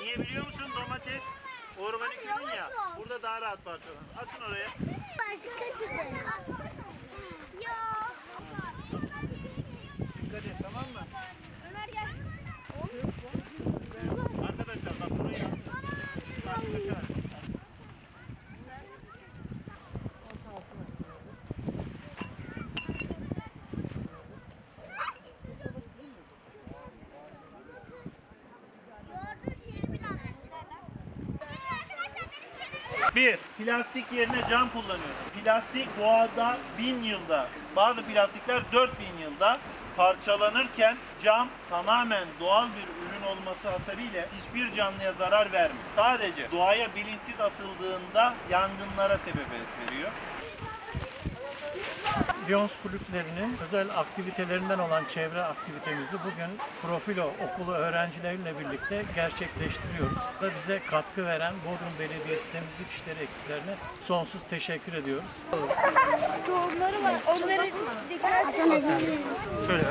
Niye biliyor musun? Domates organik ürün ya. Burada daha rahat parçalanır. Atın oraya. Ya. Bir, plastik yerine cam kullanıyoruz. Plastik doğada bin yılda, bazı plastikler 4000 yılda parçalanırken cam tamamen doğal bir ürün olması hasebiyle hiçbir canlıya zarar vermiyor. Sadece doğaya bilinçsiz atıldığında yangınlara sebebiyet veriyor. Lyons kulüplerinin özel aktivitelerinden olan çevre aktivitemizi bugün Profilo okulu öğrencileriyle birlikte gerçekleştiriyoruz. Ve bize katkı veren Bodrum Belediyesi temizlik işleri ekiplerine sonsuz teşekkür ediyoruz. Tohumları var. Onları dikkat Şöyle.